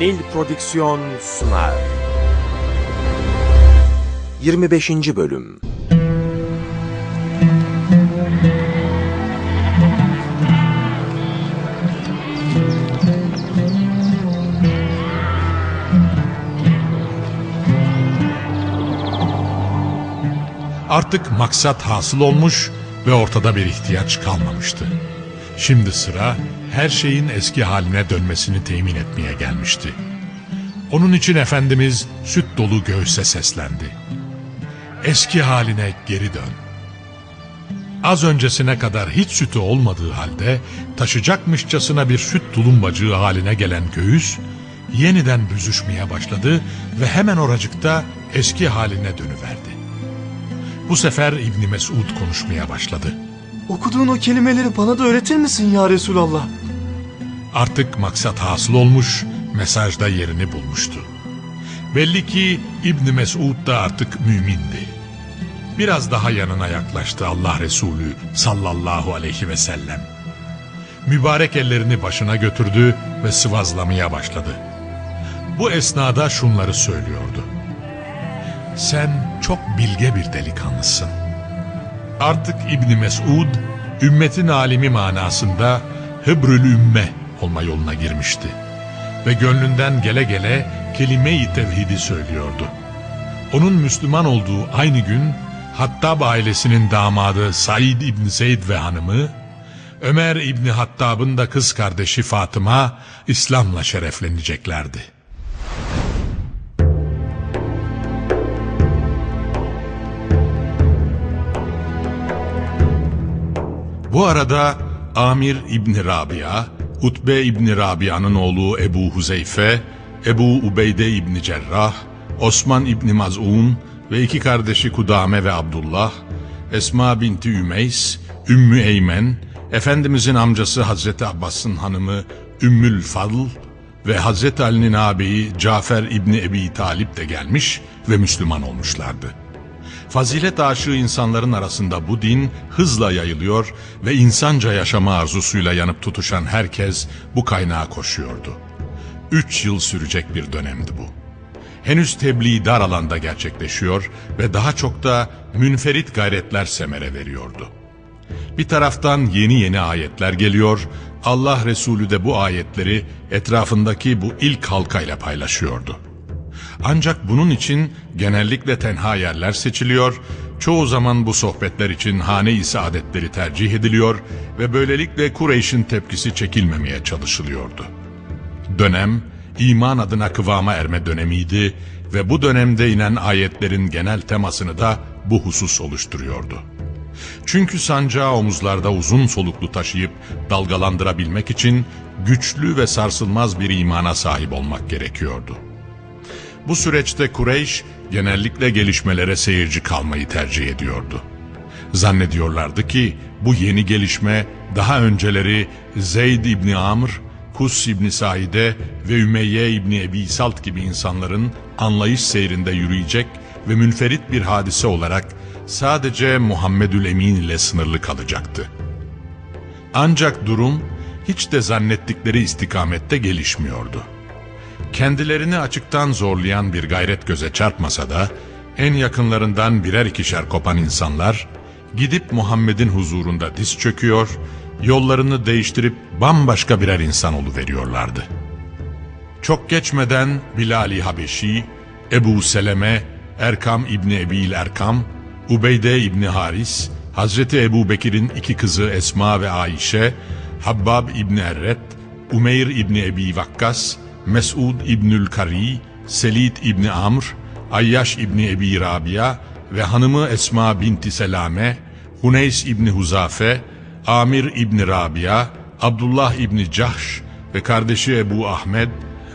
Nil Prodüksiyon sunar. 25. Bölüm Artık maksat hasıl olmuş ve ortada bir ihtiyaç kalmamıştı. Şimdi sıra her şeyin eski haline dönmesini temin etmeye gelmişti. Onun için Efendimiz süt dolu göğüse seslendi. Eski haline geri dön. Az öncesine kadar hiç sütü olmadığı halde taşacakmışçasına bir süt tulumbacığı haline gelen göğüs yeniden büzüşmeye başladı ve hemen oracıkta eski haline dönüverdi. Bu sefer İbni Mesud konuşmaya başladı. Okuduğun o kelimeleri bana da öğretir misin ya Resulallah? Artık maksat hasıl olmuş, mesaj da yerini bulmuştu. Belli ki İbni Mesud da artık mümindi. Biraz daha yanına yaklaştı Allah Resulü sallallahu aleyhi ve sellem. Mübarek ellerini başına götürdü ve sıvazlamaya başladı. Bu esnada şunları söylüyordu. Sen çok bilge bir delikanlısın. Artık İbni Mesud, ümmetin alimi manasında Hıbrül Ümme olma yoluna girmişti. Ve gönlünden gele gele kelime-i tevhidi söylüyordu. Onun Müslüman olduğu aynı gün Hattab ailesinin damadı Said İbni Zeyd ve hanımı, Ömer İbni Hattab'ın da kız kardeşi Fatıma İslam'la şerefleneceklerdi. Bu arada Amir İbni Rabia, Utbe İbni Rabia'nın oğlu Ebu Huzeyfe, Ebu Ubeyde İbni Cerrah, Osman İbni Maz'un ve iki kardeşi Kudame ve Abdullah, Esma binti Ümeys, Ümmü Eymen, Efendimizin amcası Hazreti Abbas'ın hanımı Ümmül Fadl ve Hazreti Ali'nin ağabeyi Cafer İbni Ebi Talip de gelmiş ve Müslüman olmuşlardı. Fazilet aşığı insanların arasında bu din hızla yayılıyor ve insanca yaşama arzusuyla yanıp tutuşan herkes bu kaynağa koşuyordu. Üç yıl sürecek bir dönemdi bu. Henüz tebliğ dar alanda gerçekleşiyor ve daha çok da münferit gayretler semere veriyordu. Bir taraftan yeni yeni ayetler geliyor, Allah Resulü de bu ayetleri etrafındaki bu ilk halkayla paylaşıyordu. Ancak bunun için genellikle tenha yerler seçiliyor, çoğu zaman bu sohbetler için hane-i saadetleri tercih ediliyor ve böylelikle Kureyş'in tepkisi çekilmemeye çalışılıyordu. Dönem, iman adına kıvama erme dönemiydi ve bu dönemde inen ayetlerin genel temasını da bu husus oluşturuyordu. Çünkü sancağı omuzlarda uzun soluklu taşıyıp dalgalandırabilmek için güçlü ve sarsılmaz bir imana sahip olmak gerekiyordu. Bu süreçte Kureyş genellikle gelişmelere seyirci kalmayı tercih ediyordu. Zannediyorlardı ki bu yeni gelişme daha önceleri Zeyd İbni Amr, Kus İbni Saide ve Ümeyye İbni Ebi Salt gibi insanların anlayış seyrinde yürüyecek ve münferit bir hadise olarak sadece Muhammedül Emin ile sınırlı kalacaktı. Ancak durum hiç de zannettikleri istikamette gelişmiyordu. Kendilerini açıktan zorlayan bir gayret göze çarpmasa da en yakınlarından birer ikişer kopan insanlar gidip Muhammed'in huzurunda diz çöküyor, yollarını değiştirip bambaşka birer insan veriyorlardı. Çok geçmeden Bilal-i Habeşi, Ebu Seleme, Erkam İbni Ebil Erkam, Ubeyde İbni Haris, Hazreti Ebu Bekir'in iki kızı Esma ve Ayşe, Habbab İbni Erret, Umeyr İbni Ebi Vakkas, Mesud İbnül Kari, Selid İbni Amr, Ayyaş İbni Ebi Rabia ve hanımı Esma binti Selame, Huneys İbni Huzafe, Amir İbni Rabia, Abdullah İbni Cahş ve kardeşi Ebu Ahmed,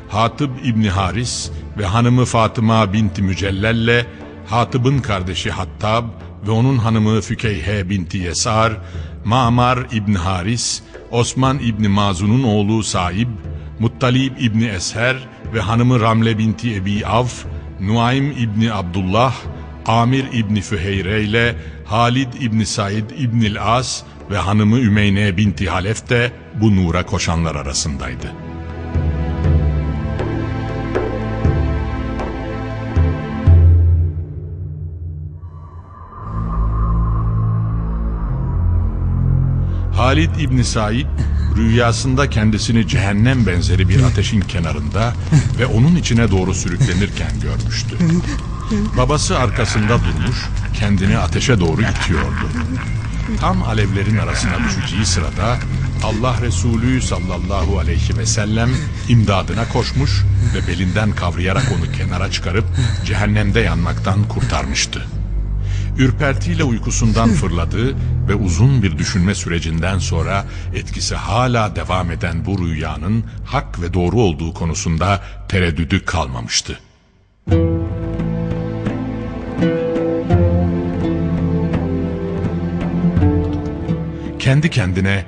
Hatib İbni Haris ve hanımı Fatıma binti Mücellelle, Hatib'in kardeşi Hattab ve onun hanımı Fükeyhe binti Yesar, Ma'mar İbni Haris, Osman İbni Mazun'un oğlu Saib, Muttalib İbni Esher ve hanımı Ramle binti Ebi Av, Nuaym İbni Abdullah, Amir İbni Füheyre ile Halid İbni Said İbnil As ve hanımı Ümeyne binti Halef de bu nura koşanlar arasındaydı. Halid İbni Said rüyasında kendisini cehennem benzeri bir ateşin kenarında ve onun içine doğru sürüklenirken görmüştü. Babası arkasında durmuş, kendini ateşe doğru itiyordu. Tam alevlerin arasına düşeceği sırada Allah Resulü sallallahu aleyhi ve sellem imdadına koşmuş ve belinden kavrayarak onu kenara çıkarıp cehennemde yanmaktan kurtarmıştı. Ürpertiyle uykusundan fırladı ve uzun bir düşünme sürecinden sonra etkisi hala devam eden bu rüyanın hak ve doğru olduğu konusunda tereddüdü kalmamıştı. Kendi kendine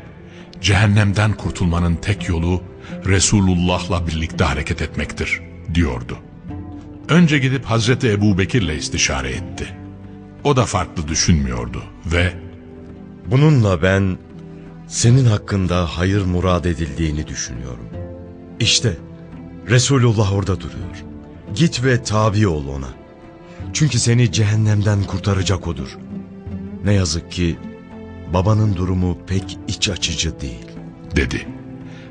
cehennemden kurtulmanın tek yolu Resulullah'la birlikte hareket etmektir diyordu. Önce gidip Hazreti Ebu Bekir'le istişare etti. O da farklı düşünmüyordu ve Bununla ben senin hakkında hayır murad edildiğini düşünüyorum. İşte Resulullah orada duruyor. Git ve tabi ol ona. Çünkü seni cehennemden kurtaracak odur. Ne yazık ki babanın durumu pek iç açıcı değil. dedi.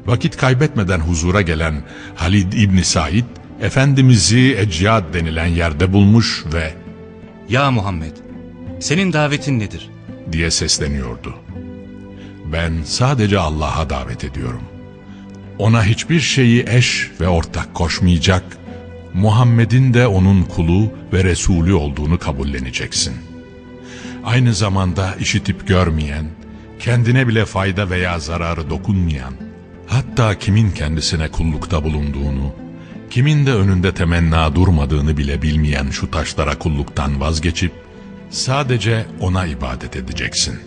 Vakit kaybetmeden huzura gelen Halid İbni Said, Efendimiz'i Ecyad denilen yerde bulmuş ve Ya Muhammed, senin davetin nedir? diye sesleniyordu. Ben sadece Allah'a davet ediyorum. Ona hiçbir şeyi eş ve ortak koşmayacak, Muhammed'in de onun kulu ve Resulü olduğunu kabulleneceksin. Aynı zamanda işitip görmeyen, kendine bile fayda veya zararı dokunmayan, hatta kimin kendisine kullukta bulunduğunu, kimin de önünde temenna durmadığını bile bilmeyen şu taşlara kulluktan vazgeçip, sadece ona ibadet edeceksin.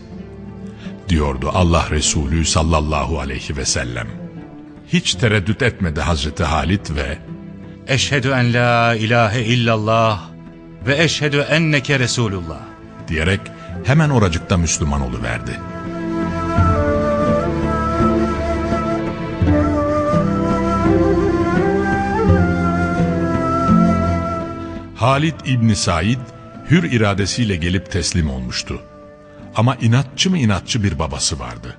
Diyordu Allah Resulü sallallahu aleyhi ve sellem. Hiç tereddüt etmedi Hazreti Halit ve Eşhedü en la ilahe illallah ve eşhedü enneke Resulullah. diyerek hemen oracıkta Müslüman oluverdi. Halid İbni Said hür iradesiyle gelip teslim olmuştu. Ama inatçı mı inatçı bir babası vardı.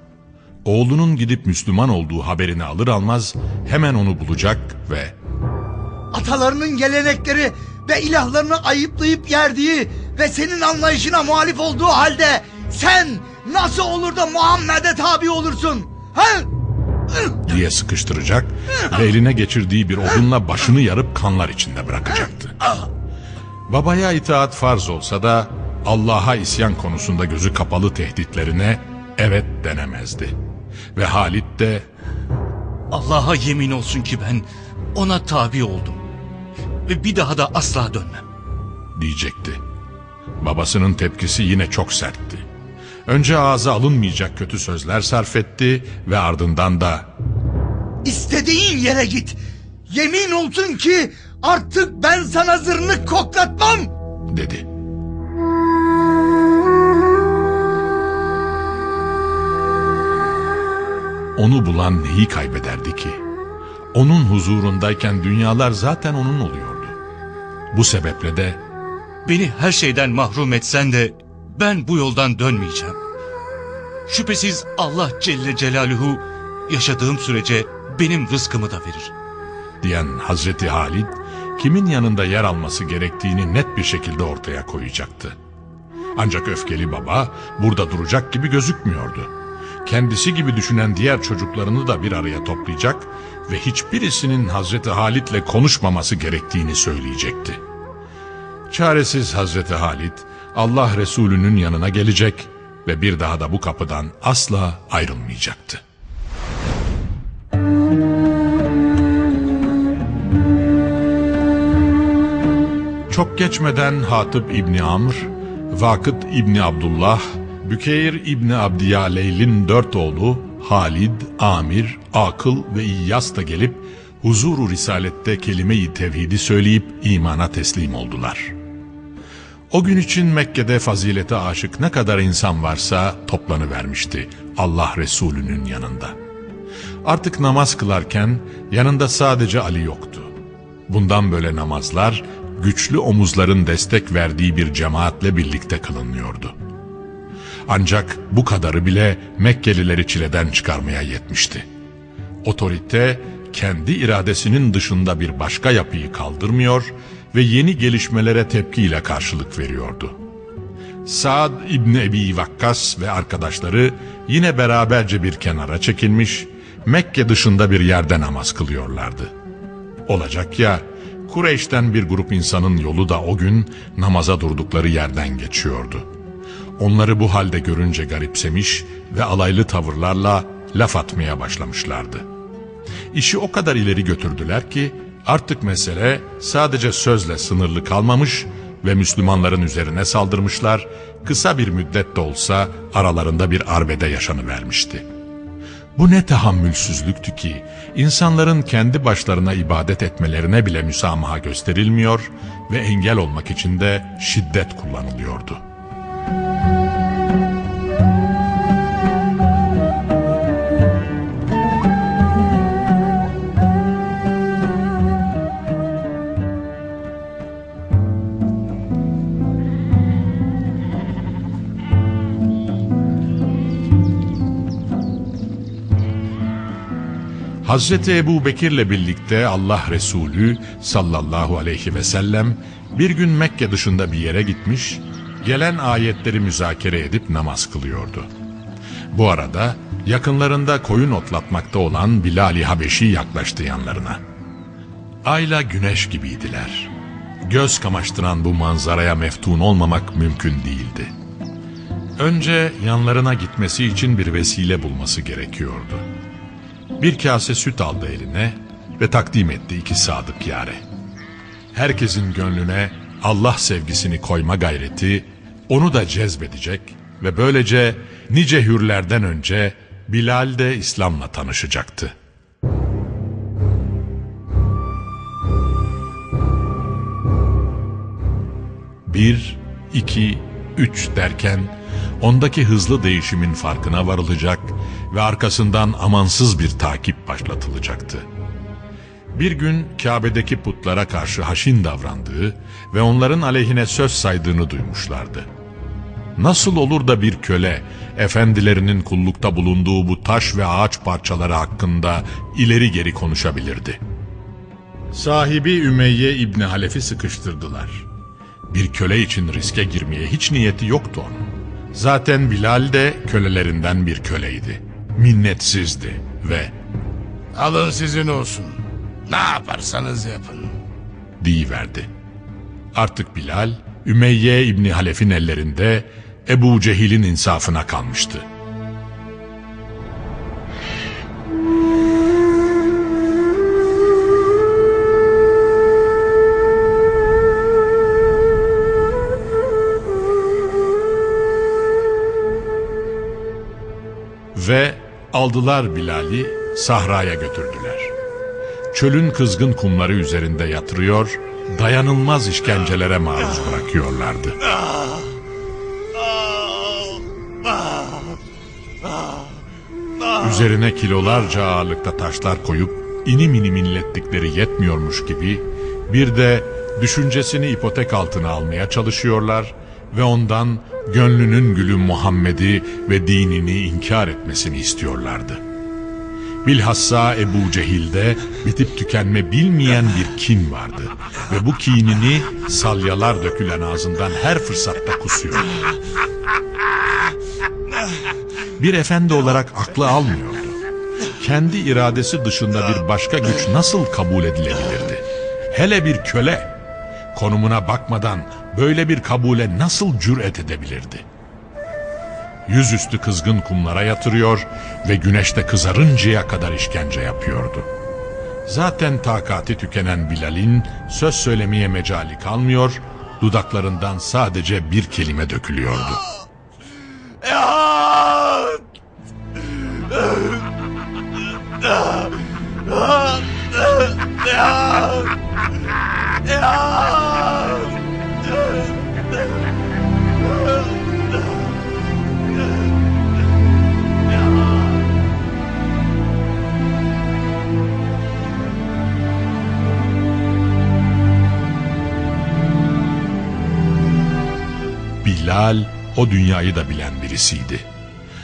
Oğlunun gidip Müslüman olduğu haberini alır almaz hemen onu bulacak ve atalarının gelenekleri ve ilahlarını ayıplayıp yerdiği ve senin anlayışına muhalif olduğu halde sen nasıl olur da Muhammed'e tabi olursun? Ha? diye sıkıştıracak ve eline geçirdiği bir odunla başını yarıp kanlar içinde bırakacaktı. Babaya itaat farz olsa da Allah'a isyan konusunda gözü kapalı tehditlerine evet denemezdi. Ve Halit de Allah'a yemin olsun ki ben ona tabi oldum. Ve bir daha da asla dönmem. diyecekti. Babasının tepkisi yine çok sertti. Önce ağza alınmayacak kötü sözler sarf etti ve ardından da İstediğin yere git. Yemin olsun ki artık ben sana zırnık koklatmam. dedi. Onu bulan neyi kaybederdi ki? Onun huzurundayken dünyalar zaten onun oluyordu. Bu sebeple de Beni her şeyden mahrum etsen de ben bu yoldan dönmeyeceğim. Şüphesiz Allah Celle Celaluhu yaşadığım sürece benim rızkımı da verir. diyen Hazreti Halid, kimin yanında yer alması gerektiğini net bir şekilde ortaya koyacaktı. Ancak öfkeli baba burada duracak gibi gözükmüyordu. Kendisi gibi düşünen diğer çocuklarını da bir araya toplayacak ve hiçbirisinin Hazreti Halit'le konuşmaması gerektiğini söyleyecekti. Çaresiz Hazreti Halit Allah Resulü'nün yanına gelecek ve bir daha da bu kapıdan asla ayrılmayacaktı. Çok geçmeden Hatip İbni Amr, Vakıt İbni Abdullah, Bükeyr İbni Abdiyaleyl'in dört oğlu Halid, Amir, Akıl ve İyyas da gelip huzuru risalette kelime-i tevhidi söyleyip imana teslim oldular. O gün için Mekke'de fazilete aşık ne kadar insan varsa toplanıvermişti Allah Resulü'nün yanında. Artık namaz kılarken yanında sadece Ali yoktu. Bundan böyle namazlar güçlü omuzların destek verdiği bir cemaatle birlikte kılınıyordu. Ancak bu kadarı bile Mekkelileri çileden çıkarmaya yetmişti. Otorite kendi iradesinin dışında bir başka yapıyı kaldırmıyor ve yeni gelişmelere tepkiyle karşılık veriyordu. Saad İbni Ebi Vakkas ve arkadaşları yine beraberce bir kenara çekilmiş, Mekke dışında bir yerde namaz kılıyorlardı. Olacak ya, Kureyş'ten bir grup insanın yolu da o gün namaza durdukları yerden geçiyordu. Onları bu halde görünce garipsemiş ve alaylı tavırlarla laf atmaya başlamışlardı. İşi o kadar ileri götürdüler ki artık mesele sadece sözle sınırlı kalmamış ve Müslümanların üzerine saldırmışlar, kısa bir müddet de olsa aralarında bir arbede yaşanıvermişti. Bu ne tahammülsüzlüktü ki insanların kendi başlarına ibadet etmelerine bile müsamaha gösterilmiyor ve engel olmak için de şiddet kullanılıyordu. Hazreti Ebu Bekir'le birlikte Allah Resulü sallallahu aleyhi ve sellem bir gün Mekke dışında bir yere gitmiş, gelen ayetleri müzakere edip namaz kılıyordu. Bu arada yakınlarında koyun otlatmakta olan Bilal-i Habeşi yaklaştı yanlarına. Ayla güneş gibiydiler. Göz kamaştıran bu manzaraya meftun olmamak mümkün değildi. Önce yanlarına gitmesi için bir vesile bulması gerekiyordu. Bir kase süt aldı eline ve takdim etti iki sadık yare. Herkesin gönlüne Allah sevgisini koyma gayreti onu da cezbedecek ve böylece nice hürlerden önce Bilal de İslam'la tanışacaktı. Bir, iki, üç derken ondaki hızlı değişimin farkına varılacak ve arkasından amansız bir takip başlatılacaktı. Bir gün Kabe'deki putlara karşı haşin davrandığı ve onların aleyhine söz saydığını duymuşlardı. Nasıl olur da bir köle, efendilerinin kullukta bulunduğu bu taş ve ağaç parçaları hakkında ileri geri konuşabilirdi? Sahibi Ümeyye İbni Halef'i sıkıştırdılar. Bir köle için riske girmeye hiç niyeti yoktu onun. Zaten Bilal de kölelerinden bir köleydi. Minnetsizdi ve Alın sizin olsun. Ne yaparsanız yapın. deyiverdi. Artık Bilal, Ümeyye İbni Halef'in ellerinde Ebu Cehil'in insafına kalmıştı. Ve aldılar Bilal'i sahraya götürdüler. Çölün kızgın kumları üzerinde yatırıyor, dayanılmaz işkencelere maruz bırakıyorlardı. Üzerine kilolarca ağırlıkta taşlar koyup inim inim inlettikleri yetmiyormuş gibi bir de düşüncesini ipotek altına almaya çalışıyorlar ve ondan gönlünün gülü Muhammed'i ve dinini inkar etmesini istiyorlardı. Bilhassa Ebu Cehil'de bitip tükenme bilmeyen bir kin vardı ve bu kinini salyalar dökülen ağzından her fırsatta kusuyordu. Bir efendi olarak aklı almıyordu. Kendi iradesi dışında bir başka güç nasıl kabul edilebilirdi? Hele bir köle konumuna bakmadan böyle bir kabule nasıl cüret edebilirdi? Yüzüstü kızgın kumlara yatırıyor ve güneşte kızarıncaya kadar işkence yapıyordu. Zaten takati tükenen Bilal'in söz söylemeye mecali kalmıyor, dudaklarından sadece bir kelime dökülüyordu. Bilal o dünyayı da bilen birisiydi.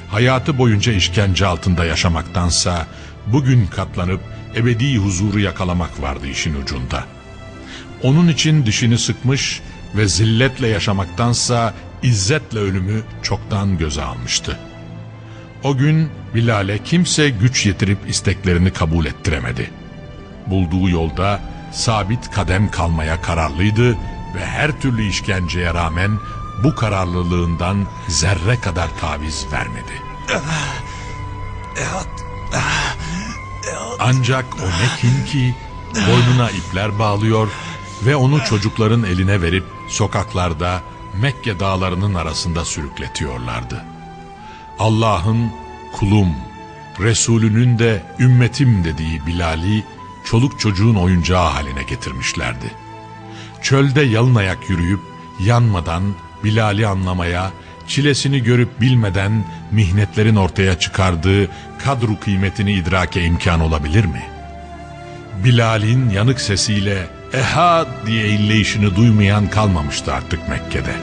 Hayatı boyunca işkence altında yaşamaktansa bugün katlanıp ebedi huzuru yakalamak vardı işin ucunda. Onun için dişini sıkmış ve zilletle yaşamaktansa izzetle ölümü çoktan göze almıştı. O gün Bilal'e kimse güç yetirip isteklerini kabul ettiremedi. Bulduğu yolda sabit kadem kalmaya kararlıydı ve her türlü işkenceye rağmen bu kararlılığından zerre kadar taviz vermedi. Ancak o ne kin ki boynuna ipler bağlıyor ve onu çocukların eline verip sokaklarda Mekke dağlarının arasında sürükletiyorlardı. Allah'ın kulum, Resulünün de ümmetim dediği Bilal'i çoluk çocuğun oyuncağı haline getirmişlerdi. Çölde yalın ayak yürüyüp yanmadan Bilal'i anlamaya, çilesini görüp bilmeden mihnetlerin ortaya çıkardığı kadru kıymetini idrake imkan olabilir mi? Bilal'in yanık sesiyle ehad diye illeyişini duymayan kalmamıştı artık Mekke'de.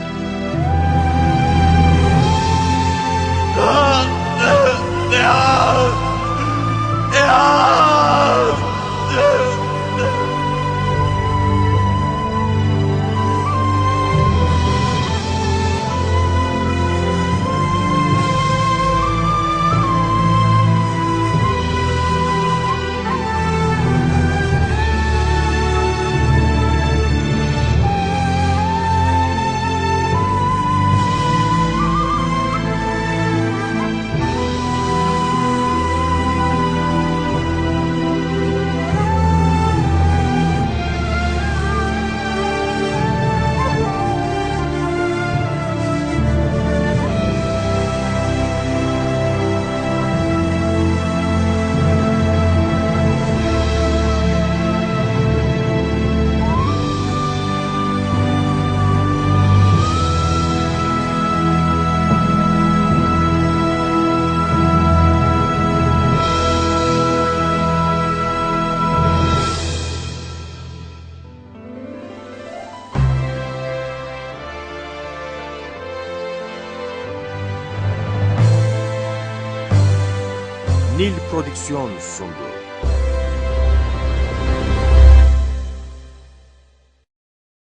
Nil Prodüksiyon sundu.